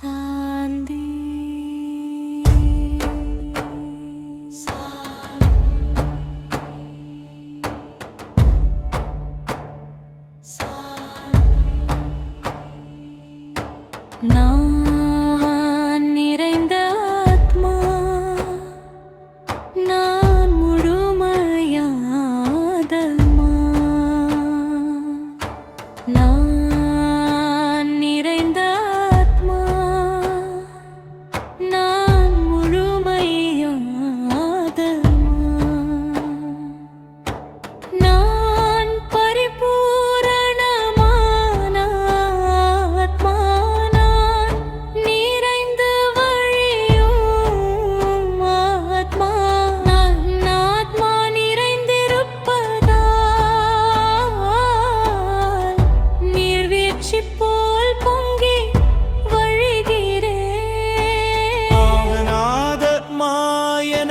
Sandi. Sandi. Sandi. No.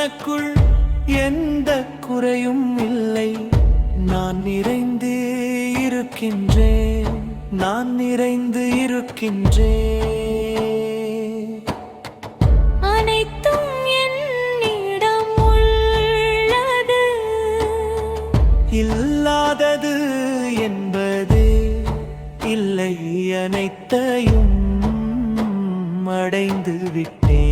எனக்குள் எந்த குறையும் இல்லை. நான் நிறைந்து இருக்கின்றேன். நான் நிறைந்து இருக்கின்றேன். அனைத்தும் என்னிடம் உள்ளது. இல்லாதது என்பது இல்லை. அனைத்தையும் அடைந்து விட்டேன்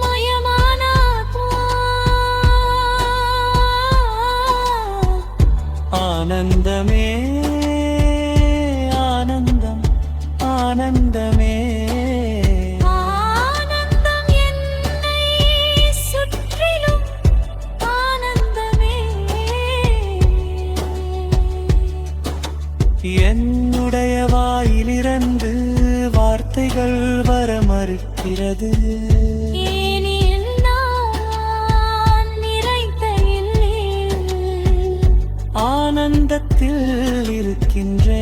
மயமான ஆத்மா ஆனந்தமே ஆனந்தம் ஆனந்தமே. ஆனந்தம் என்னை சுற்றிலும் ஆனந்தமே. என்னுடைய வாயிலிருந்து வார்த்தைகள் வர மறுக்கிறது. ஆனந்தத்தில் இருக்கின்ற